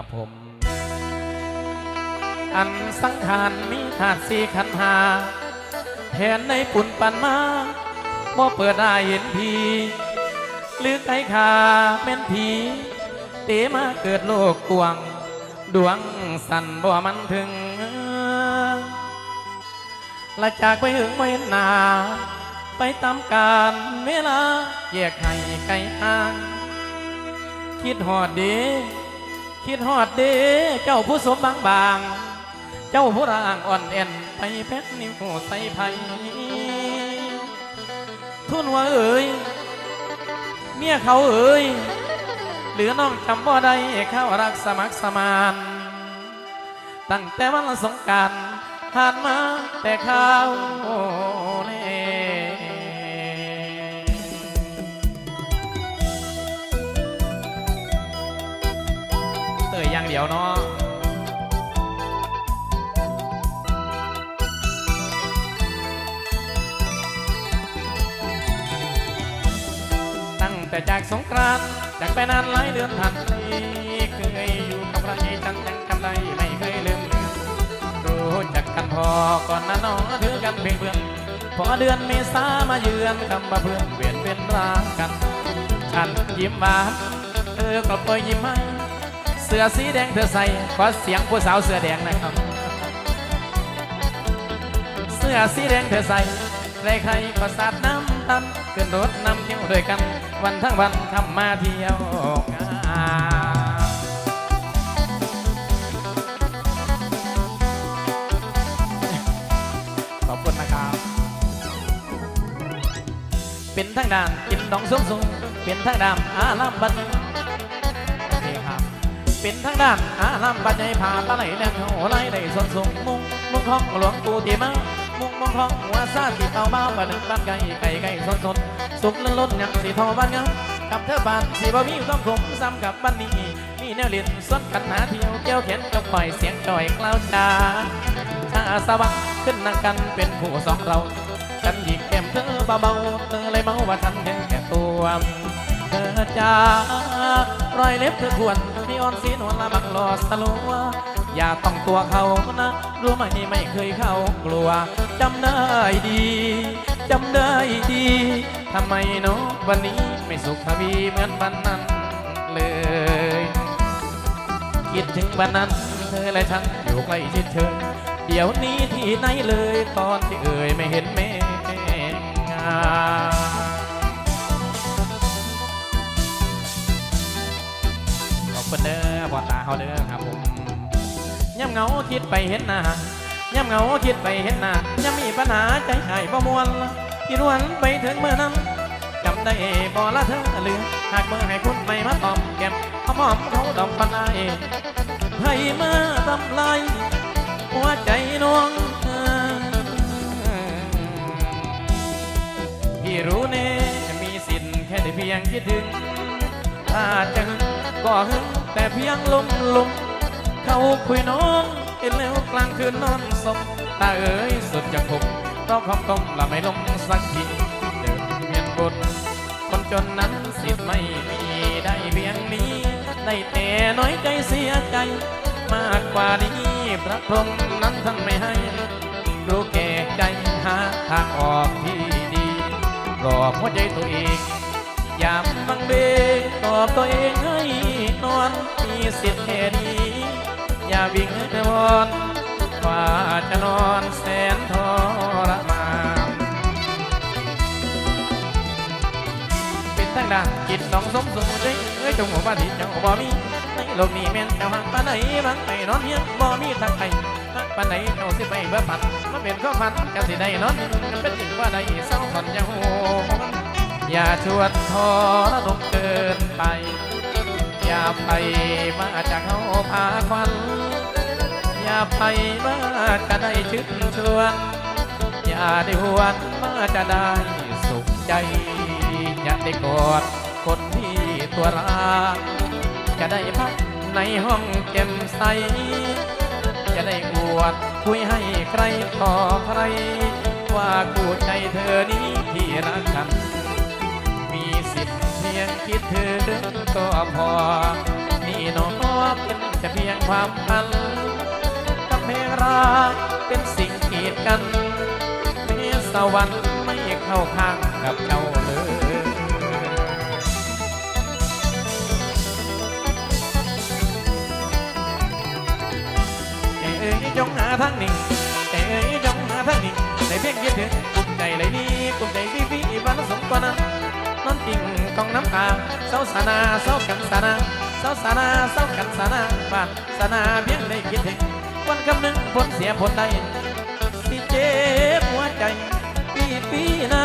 ครับผม อันสังขารมีธาตุสี่ขันหาแทนในปุ่นปันมาบ่เปิดได้เห็นพีหรือไก่ขาแม่นผีเตมาเกิดโลกกวง ดวงสั่นบ่มันถึงละจากไปหึงไว้นา ไปตามการเวลาแยกให้ไกลห่าง คิดหอดเด คิดหอดเดเจ้าผู้สมบางบาง เจ้าผู้ร่างอ่อนแอนไปเพชรนิ้วใส่ไผ่ทุนว่าเอ๋ยเมียเขาเอ๋ยหลือน้องจำบ่ได้เข้ารักสมัครสมาน ตั้งแต่วันสงการผ่านมาแต่ข้าวเล่ เดียวเนาะตั้งแต่จากสงกรานต์จากไปนานหลายเดือนผ่านไปเคยอยู่กับใครจังยังจำได้ไม่เคยลืมรู้จักกันพอก่อนนะน้องถือกันเพียงเพื่อนพอเดือนเมษามาเยือนคำว่าเพื่อนเวียนเวียนรักกัน ฉันยิ้มหวานเธอก็ปยยิ้มให้ เสื้อสีแดงเธอใส่ขอเสียงผู้สาวเสื้อแดงหนะครับ เสื้อสีแดงเธอใส่ใครใครๆก็สาดน้ำตันขึ้นรถนำเที่ยวด้วยกัน วันทั้งวันทำมาเที่ยวงานขอบคุณนะครับ เป็นทางด้านกินดองสูงสูงเป็นทางด้านอาลามบัน เป็นทางด้านอาลามบันใหญ่ผาปลาไหลแนวโหไหลได้สนสูงมุงมุงของหลวงปู่ตีมามุงมุงของหัวซาสีเตาบ้าปลาหนึ่งบ้านไก่ไก่ไก่สนสนสุกล้นล้นยังสีทอบ้านเงากับเธอบ้านสีบ่มีต้องคมซ้ำกับบ้านนี้มีแนวเลียนสวนกันหาเที่ยวแก้วเขียนกับปล่อยเสียงจ่อยกล่าวจาชาสวัสดิ์ขึ้นนั่งกันเป็นผู้สองเรากันหยิกแก้มเธอเบาๆเธอเลยเมาว่าฉันเห็นแก่ตัวเธอจ้ารอยเล็บเธอควร อ่อนสีนวลละบังหลอดสลัวอย่าต้องตัวเขานะรู้ไหมไม่เคยเข้ากลัวจำได้ดีจำได้ดีทำไมเนาะวันนี้ไม่สุขทวีเหมือนวันนั้นเลย คิดถึงวันนั้นเธอและฉันอยู่ใกล้ชิดเธอเดี๋ยวนี้ที่ไหนเลยตอนที่เอ่ยไม่เห็นแม่งา ขอบคุณเด้อบอตาเขาเด้อครับผมย่ำเงาคิดไปเห็นหน้าย่ำเงาคิดไปเห็นหน้าย่ำมีปัญหาใจหายบ่มวนคิดวันไปถึงเมื่อนั้นจำได้บ่ละเธอลืมหากเมื่อให้คุณไม่มาตอมแก้มเอาหอมเขาดอกปันไอให้มาทำลายหัวใจน้องพี่รู้แน่มีสิทธิ์แค่ได้เพียงคิดถึงถ้าจะหึงก็หึง แต่เพียงลมลมเขาคุยน้องเห็นแล้วกลางคืนนอนสมตาเอ๋ยสุดจะขมเราคำต้มละไม่ลงสักทีเดินเวียนบนคนจนนั้นสิไม่มีได้เพียงนี้ได้แต่น้อยใจเสียใจ มากกว่านี้พระพรหมนั้นท่านไม่ให้รู้แก่ใจหาทางออกที่ดีปลอบหัวใจตัวเองยามบังเบงตอบตัวเองให้ อนมีสิทธิ์แค่นี้ อย่าวิ่งวอนกว่าจะนอนแสนทรมานเป็นทางด้านกินน้องสมสมใจเอ้ยจงหัวบ้านที่เจ้าบ่มีในโลกนี้แม่นเจ้าหักปานไหนบางไปนอนเฮียงบ่มีทางไปปานไหนเจ้าสิไปเบื่อปัดมาเป็นข้อพันกันสิได้นอนกันเป็นถึงว่าได้เศร้าผ่อนยังโหอย่าชวนทอรนงเกินไป อย่าไปมาจากเขาพาควัน อย่าไปมาจะได้ชื่นชวน อย่าได้หวนมาจะได้สุขใจ อย่าได้กอดคนที่ตัวรักจะได้พักในห้องเก็มใส จะได้อวดคุยให้ใครต่อใคร ว่ากูใจเธอนี้ที่รักกัน ยงคิดถึงก็พอ นี่น้องเป็นจะเพียงความพันกำแพงรักเป็นสิ่งกีดกันเมีสวรรค์ไม่เข้าข้างกับเจ้าเลยจเอ้ยจงหาทางหนี้ใจเอ้ยจงหาทางหนี้ในเพียงคิดถึงกลุ่มใจเลยดีกลุ่มใจวิวิวันสมกว่านั้นนอนจริงต้ องน้ำตาเศร้าสนาเศร้ากันสนาเศร้าสนาเศร้ากันสนาบาดสนาเพียงได้คิดถึงวันคำหนึ่งผลเสียผลใดที่เจ็บหัวใจปีปีนา